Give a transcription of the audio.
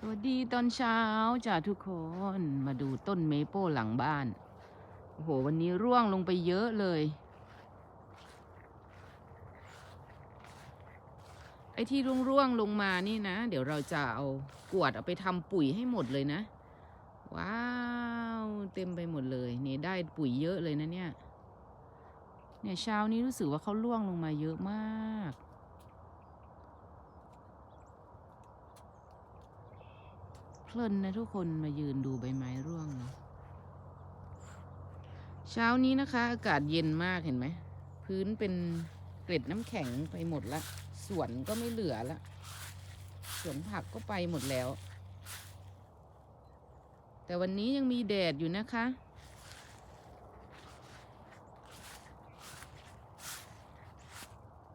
สวัสดีตอนเช้าจ้าทุกคนมาดูต้นเมโป้หลังบ้าน โอ้โห วันนี้ร่วงลงไปเยอะเลย ไอ้ที่ร่วงๆลงมานี่นะ เดี๋ยวเราจะเอากวดเอาไปทำปุ๋ยให้หมดเลยนะ ว้าว เต็มไปหมดเลยนี่ได้ปุ๋ยเยอะเลยนะเนี่ย เนี่ยเช้านี้รู้สึกว่าเขาร่วงลงมาเยอะมาก เพลินนะทุกคนมายืนดูใบไม้ร่วงนะเช้านี้นะคะ อากาศเย็นมากเห็นไหม พื้นเป็นเกล็ดน้ำแข็งไปหมดละสวนก็ไม่เหลือละสวนผักก็ไปหมดแล้ว แต่วันนี้ยังมีแดดอยู่นะคะ